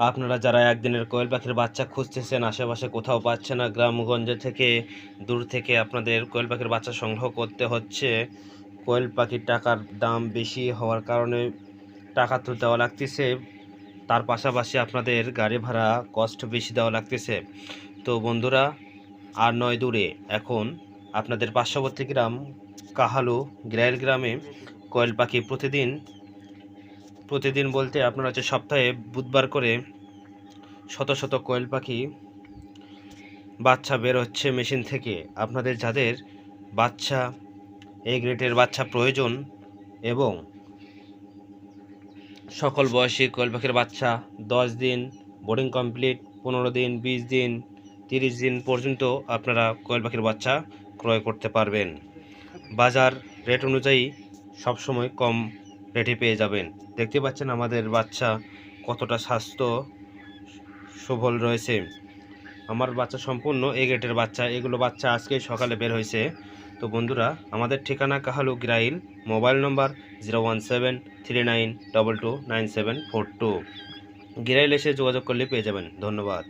আপনারা যারা একদিনের কোয়েল পাখির বাচ্চা খুঁজতেছেন, আশেপাশে কোথাও পাচ্ছে না, গ্রামগঞ্জে থেকে দূর থেকে আপনাদের কোয়েল পাখির বাচ্চা সংগ্রহ করতে হচ্ছে। কোয়েল পাখির টাকার দাম বেশি হওয়ার কারণে টাকা তো দেওয়া লাগতেছে। তার পাশাপাশি আপনাদের গাড়ি ভাড়া কষ্ট বেশি দেওয়া লাগতেছে। তো বন্ধুরা, আর নয় দূরে এখন আপনাদের পার্শ্ববর্তী গ্রাম কাহালু গ্রাইল গ্রামে কোয়েল পাখি প্রতিদিন প্রতিদিন বলতে আপনার হচ্ছে সপ্তাহে বুধবার করে শত শত কোয়েল পাখি বাচ্চা বের হচ্ছে মেশিন থেকে। আপনাদের যাদের বাচ্চা এই গ্রেটের বাচ্চা প্রয়োজন এবং সকল বয়সী কোয়েল পাখির বাচ্চা দশ দিন বোর্ডিং কমপ্লিট পনেরো দিন, বিশ দিন, তিরিশ দিন পর্যন্ত আপনারা কোয়েল পাখির বাচ্চা ক্রয় করতে পারবেন। বাজার রেট অনুযায়ী সবসময় কম রেটে পেয়ে যাবেন। দেখতে পাচ্ছেন আমাদের বাচ্চা কতটা স্বাস্থ্য সবল রয়েছে। আমার বাচ্চা সম্পূর্ণ এ গ্রেটের বাচ্চা। এগুলো বাচ্চা আজকে সকালে বের হয়েছে। তো বন্ধুরা, আমাদের ঠিকানা Kahalu Girail, mobile number zero one seven three nine double two nine seven four two. Girail এসে যোগাযোগ করলে পেয়ে যাবেন। ধন্যবাদ।